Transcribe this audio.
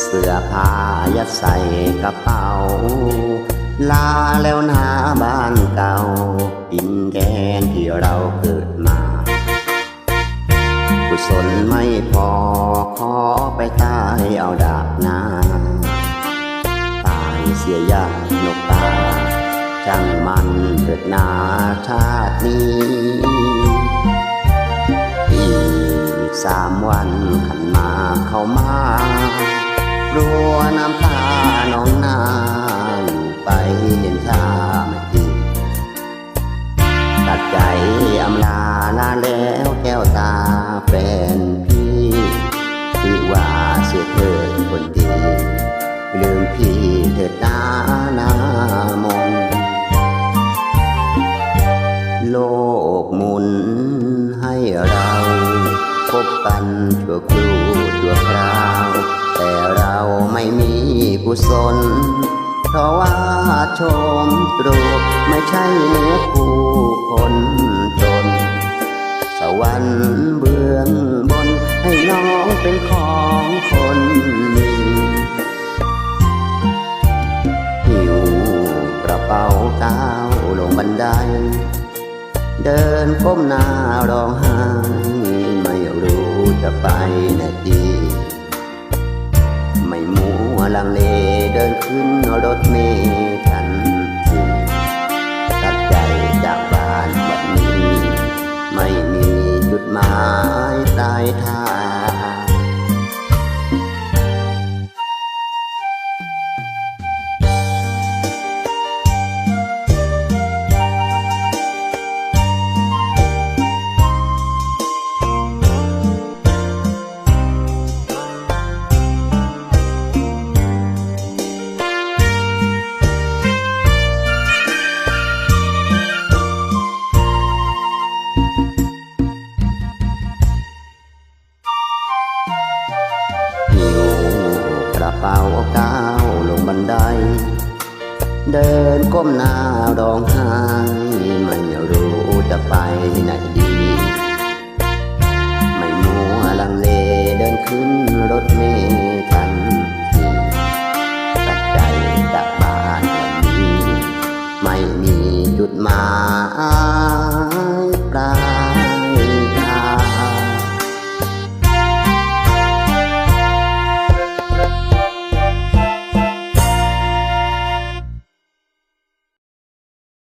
เสื้อผ้ายัดใส่กระเป๋า ลาแล้วหนาบ้านเก่าดินแดนที่เราเกิดมากุศลไม่พอขอไปตายเอาดาบหน้า ตายเสียยากนกตาจังมันเกิดนาชาตินี้อีกสามวันขันมาเข้ามา รัวน้ำตาน้องนาอยู่ไปเห็นท่าไม่ดีตัดใจอำลาลาแล้วแก้วตาแฟนพี่วิว่าเสียเถิดคนดี ลืมพี่เถิดนานามนโลกหมุนให้เรา พบกันชั่วครู่ชั่วคราว กุศล เพราะว่าชมตรูไม่ใช่เนื้อคู่คนจน สวรรค์เบื้องบนให้น้องเป็นของคนมีหิวกระเป๋าก้าวลงบันได เดินก้มหน้าร้องไห้ไม่รู้จะไปไหนดี ลังเลเดินขึ้นรถเมล์ทันทีตัดใจจากบ้านวันนี้ ไม่มีจุดหมายปลายทาง ระเป๋าก้าวลงบันได เดินก้มหน้าร้องไห้ไม่รู้จะไปไหนดี ไม่มัวลังเลเดินขึ้นรถเมล์ทันทีตัดใจจากบ้านวันนี้ ไม่มีจุดหมาย